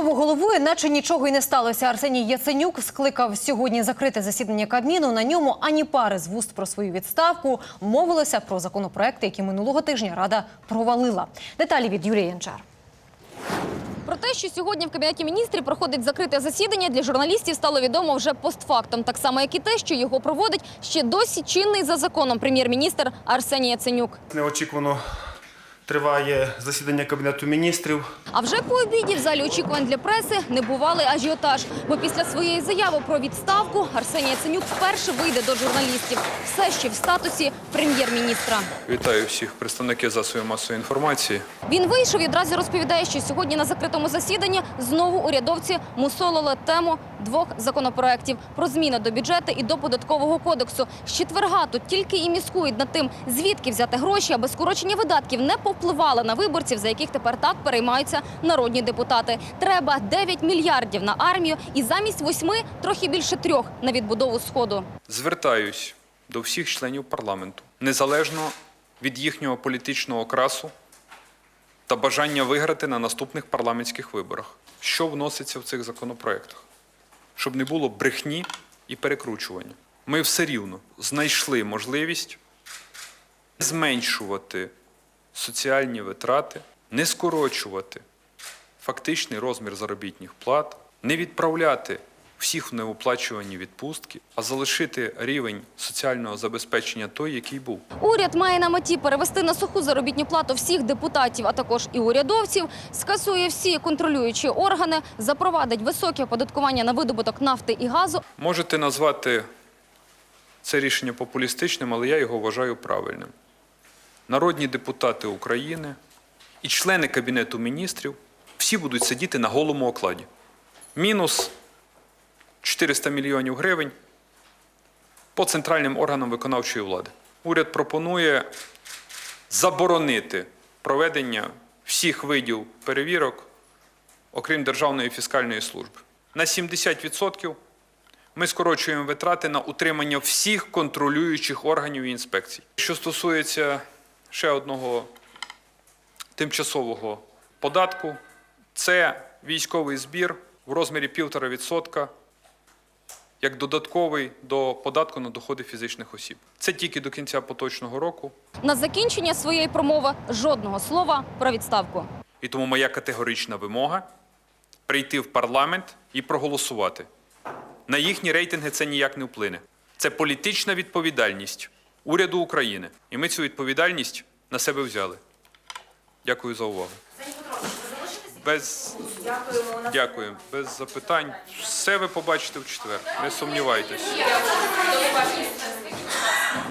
Знову головою, наче нічого й не сталося. Арсеній Яценюк скликав сьогодні закрите засідання Кабміну. На ньому ані пари з вуст про свою відставку мовилося про законопроекти, які минулого тижня Рада провалила. Деталі від Юлії Янчар. Про те, що сьогодні в кабінеті міністрів проходить закрите засідання, для журналістів стало відомо вже постфактом, так само як і те, що його проводить ще досі чинний за законом прем'єр-міністр Арсеній Яценюк. Неочікувано триває засідання Кабінету міністрів. А вже по обіді в залі очікувань для преси не бували ажіотаж. Бо після своєї заяви про відставку Арсеній Яценюк вперше вийде до журналістів. Все ще в статусі прем'єр-міністра. Вітаю всіх представників засобів масової інформації. Він вийшов і одразу розповідає, що сьогодні на закритому засіданні знову урядовці мусолили тему двох законопроєктів про зміни до бюджету і до податкового кодексу. З четверга тут тільки і міскують над тим, звідки взяти гроші, аби скорочення видатків не повпливали на виборців, за яких тепер так переймаються народні депутати. Треба 9 мільярдів на армію і замість восьми трохи більше трьох на відбудову сходу. Звертаюсь до всіх членів парламенту, незалежно від їхнього політичного окрасу та бажання виграти на наступних парламентських виборах. Що вноситься в цих законопроектах? Щоб не було брехні і перекручування. Ми все рівно знайшли можливість зменшувати соціальні витрати, не скорочувати фактичний розмір заробітних плат, не відправляти всіх в неоплачувані відпустки, а залишити рівень соціального забезпечення той, який був. Уряд має на меті перевести на суху заробітну плату всіх депутатів, а також і урядовців, скасує всі контролюючі органи, запровадить високе оподаткування на видобуток нафти і газу. Можете назвати це рішення популістичним, але я його вважаю правильним. Народні депутати України і члени Кабінету міністрів всі будуть сидіти на голому окладі. Мінус 400 мільйонів гривень по центральним органам виконавчої влади. Уряд пропонує заборонити проведення всіх видів перевірок, окрім Державної фіскальної служби. На 70% ми скорочуємо витрати на утримання всіх контролюючих органів і інспекцій. Що стосується ще одного тимчасового податку, це військовий збір в розмірі 1,5% як додатковий до податку на доходи фізичних осіб. Це тільки до кінця поточного року. На закінчення своєї промови жодного слова про відставку. І тому моя категорична вимога прийти в парламент і проголосувати. На їхні рейтинги це ніяк не вплине. Це політична відповідальність уряду України. І ми цю відповідальність на себе взяли. Дякую за увагу. Без... Дякую. Без запитань. Все ви побачите в четвер. Не сумнівайтесь.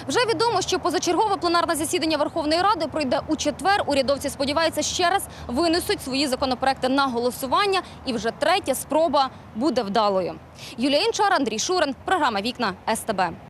Вже відомо, що позачергове пленарне засідання Верховної Ради пройде у четвер. Урядовці сподіваються, ще раз винесуть свої законопроекти на голосування, і вже третя спроба буде вдалою. Юлія Інчар, Андрій Шурин, програма Вікна СТБ.